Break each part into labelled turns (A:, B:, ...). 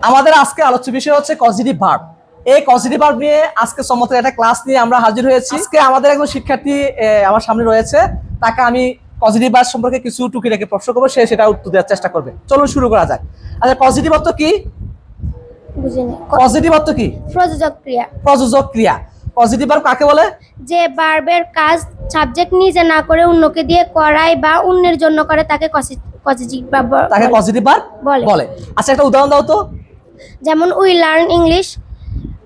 A: আমাদের আজকে আলোচ্য বিষয় হচ্ছে পজিটিভ ভার্ব এই পজিটিভ ভার্ব নিয়ে আজকে চমৎকার একটা ক্লাস নিয়ে আমরা হাজির হয়েছি। আজকে আমাদের একজন শিক্ষার্থী আমার সামনে রয়েছে। তাকে আমি পজিটিভ ভার্ব সম্পর্কে কিছু টুকি রেখে প্রশ্ন করব সে সেটা উত্তর দেওয়ার চেষ্টা করবে। চলুন শুরু করা যাক। আচ্ছা পজিটিভ অর্থ কি?
B: বুঝিনি।
A: পজিটিভ অর্থ কি?
B: প্রযোজক ক্রিয়া।
A: প্রযোজক ক্রিয়া। পজিটিভ ভার্ব কাকে বলে?
B: যে বার্বের কাজ সাবজেক্ট নিজে না করে অন্যকে দিয়ে করায় বা অন্যের জন্য করে তাকে পজিটিভ বা ব-
A: তাকে পজিটিভ ভার্ব
B: বলে।
A: বলে। আচ্ছা একটা উদাহরণ দাও তো।
B: যেমন we learn English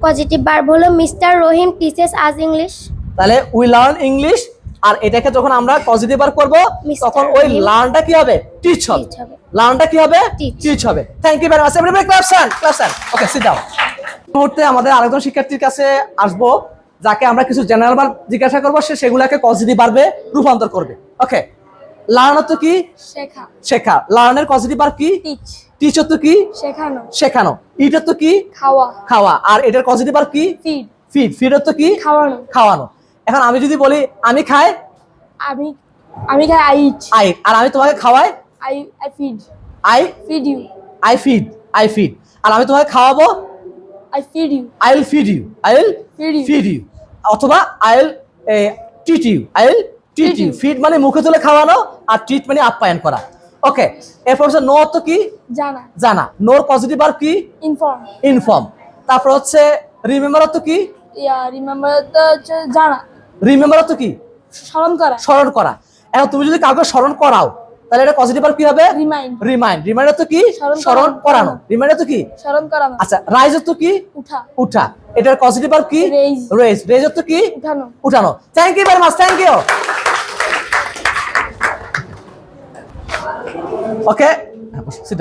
B: positive verb হলো mister Rahim teaches us English.
A: তাহলে উই লার্ন ইংলিশ আর এটাকে যখন আমরা পজিটিভ ভার্ব করব. তখন ওই লার্নটা কি হবে? টিচ হবে। লার্নটা কি হবে। টিচ। হবে। Thank you very much everybody class sir class sir okay sit down মুহূর্তে আমাদের আরেকজন শিক্ষার্থীর কাছে আসব যাকে আমরা কিছু জেনারেল ভার্ব জিজ্ঞাসা করব সে সেগুলোকে পজিটিভ ভার্বে রূপান্তর করবে। ওকে লার্ন তো কি?
B: শেখা।
A: শেখা। লার্নের পজিটিভ ভার্ব কি?
B: টিচ
A: টিচ তো কি?
B: শেখানো।
A: শেখানো। ইট তো কি?
B: খাওয়া।
A: খাওয়া। আর এটার পজিটিভ ভার্ব কি?
B: ফিড
A: ফিড ফিড তো কি?
B: খাওয়ানো।
A: খাওয়ানো। এখন আমি যদি বলি আমি খাই?
B: আমি আমি খাই আই ইট
A: আই আর আমি তোমাকে খাওয়াই?
B: I I feed
A: I
B: feed you
A: I feed I feed আর আমি তোমাকে খাওয়াবো?
B: I feed you
A: I will feed you I will. Feed you অথবা I will treat you I will treat you feed মানে মুখে তুলে খাওয়ানো আর ট্রিট মানে আপ্যায়ন করা। ওকে এরপর হচ্ছে নো তো কি?
B: জানা।
A: জানা। নোর পজিটিভ আর কি?
B: ইনফর্ম
A: ইনফর্ম তারপর হচ্ছে রিমেম্বার তো কি?
B: ইয়া রিমেম্বার তো হচ্ছে জানা।
A: রিমেম্বার তো কি?
B: স্মরণ করা।
A: স্মরণ করা। এখন তুমি যদি কাউকে স্মরণ করাও তাহলে এটা পজিটিভ আর কি হবে?
B: রিমাইন্ড
A: রিমাইন্ড রিমাইন্ডার তো কি?
B: স্মরণ করানো।
A: রিমাইন্ডার তো কি?
B: স্মরণ করানো।
A: আচ্ছা রাইজ তো কি?
B: উঠা।
A: উঠা। এটার পজিটিভ আর কি?
B: Raise.
A: রেজ রেজ তো কি?
B: উঠানো।
A: উঠানো। Thank you very much thank you okay sit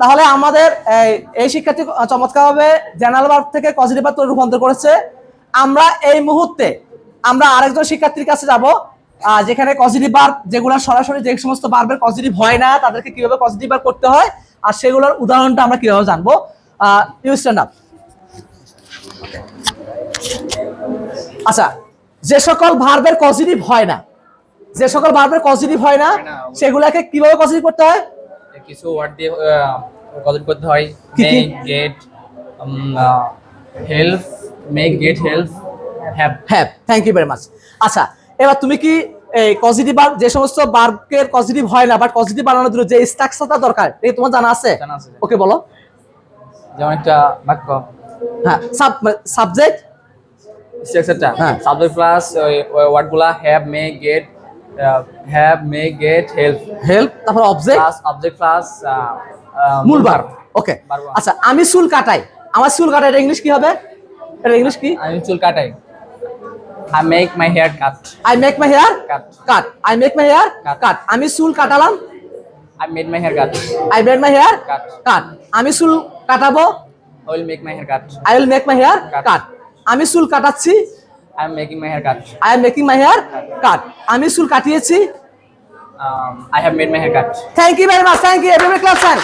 A: তাহলে আমাদের এই- শিক্ষার্থী চমৎকারভাবে জেনারেল ভার্ব থেকে পজিটিভ ভার্ব রূপান্তর করেছে। আমরা এই মুহূর্তে আমরা আরেকজন শিক্ষার্থীর কাছে যাব যেখানে পজিটিভ ভার্ব যেগুলো সরাসরি যে সমস্ত ভার্বের পজিটিভ হয় না, তাদেরকে কীভাবে পজিটিভ ভার্ব করতে হয়, আর সেগুলোর উদাহরণটা আমরা কীভাবে জানব? ইউ স্ট্যান্ড আপ আচ্ছা যে সকল ভার্বের পজিটিভ হয় না যে সকল ভার্বের পজিটিভ হয় না সেগুলাকে কীভাবে পজিটিভ করতে হয়?
C: কিছু ওয়ার্ড দিয়ে কলেজ করতে হয়? Make get help make get help have
A: হ্যাঁ থ্যাংক ইউ ভেরি মাচ আচ্ছা এবার তুমি কি এই পজিটিভ ভার্ব যে সমস্ত ভার্বের পজিটিভ হয় না বাট পজিটিভ বানানোর জন্য যে স্ট্রাকচারটা দরকার এই তোমার জানা আছে?
C: জানা আছে।
A: ওকে বলো।
C: যেমন একটা বাক্য।
A: হ্যাঁ সাব সাবজেক্ট
C: স্ট্রাকচারটা
A: হ্যাঁ।
C: Subject plus ওয়ার্ডগুলা have make get have make get help
A: help তারপর অবজেক্ট
C: প্লাস অবজেক্ট প্লাস
A: মূল ভার্ব ওকে আচ্ছা আমি চুল কাটাই। আমার চুল কাটাই এটা ইংলিশ কি হবে? এটা ইংলিশ কি?
C: আমি চুল কাটাই। I make my hair cut
A: I make my hair
C: cut
A: cut I make my hair. Cut আমি চুল কাটালাম?
C: I made my hair cut
A: I make my hair. Cut আমি চুল কাটাবো?
C: I will make my hair cut
A: I will make my hair. Cut আমি চুল কাটাচ্ছি?
C: I am making my hair cut
A: I am making my hair cut আমি চুল কাটিয়েছি।
C: I have made my hair cut
A: thank you very much thank you everybody class sir